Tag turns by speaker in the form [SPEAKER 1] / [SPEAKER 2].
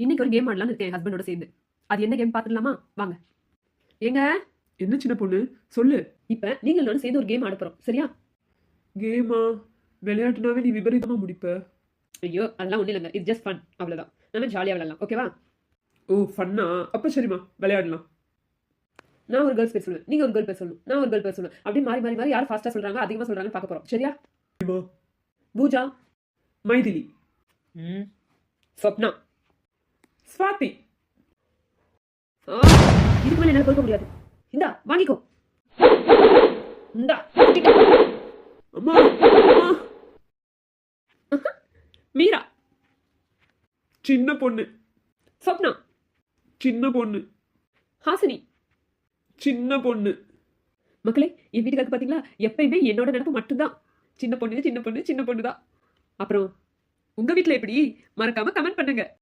[SPEAKER 1] இன்னைக்கு ஒரு கேம் ஆடலாம்னு இருக்கேன் ஹஸ்பண்டோட சேர்ந்து. அது என்ன கேம் பார்த்துடலாமா? வாங்க. ஏங்க?
[SPEAKER 2] என்ன சின்ன பொண்ணு? சொல்லு.
[SPEAKER 1] இப்ப நீங்கள் நானும் சேர்ந்து ஒரு கேம் ஆட போறோம் சரியா?
[SPEAKER 2] கேமா விளையாட்டுனாவே நீ விபரீதமா முடிப்ப.
[SPEAKER 1] ஐயோ அதெல்லாம் ஒன்றும் இல்லைங்க. இது ஜஸ்ட் ஃபன் அவ்வளோதான் நம்ம ஜாலியாக விளையாடலாம் ஓகேவா
[SPEAKER 2] ஓ ஃபன்னா அப்ப சரிம்மா விளையாடலாம்.
[SPEAKER 1] நான் ஒரு கேர்ள்ஸ் பேர் சொல்லுவேன். நீங்க ஒரு கேர்ள் பேர் சொல்லணும். நான் ஒரு கேர்ள் பேர் சொல்லுவேன் அப்படியே மாறி மாறி மாறி யார் ஃபாஸ்ட்டாக சொல்றாங்க அதிகமாக சொல்றாங்க பார்க்க போறோம். சரியா. பூஜா.
[SPEAKER 2] மைதிலி.
[SPEAKER 1] ம். ஸ்வப்னா
[SPEAKER 2] ஸ்வாதி.
[SPEAKER 1] இதுக்கு மேலே என்னால் கொடுக்க முடியாது. இந்தா வாங்கிக்கோ. இந்தா
[SPEAKER 2] அம்மா அம்மா
[SPEAKER 1] மீரா.
[SPEAKER 2] சின்ன பொண்ணு.
[SPEAKER 1] ஸ்வப்னா
[SPEAKER 2] சின்ன பொண்ணு.
[SPEAKER 1] ஹாசினி.
[SPEAKER 2] சின்ன பொண்ணு.
[SPEAKER 1] மக்களே என் வீட்டுக்காரருக்கு பார்த்தீங்களா எப்பயுமே என்னோட நினப்பு மட்டும்தான். சின்ன பொண்ணு சின்ன பொண்ணு சின்ன பொண்ணு தான் அப்புறம் உங்க வீட்டில் எப்படி? மறக்காம கமெண்ட் பண்ணுங்க.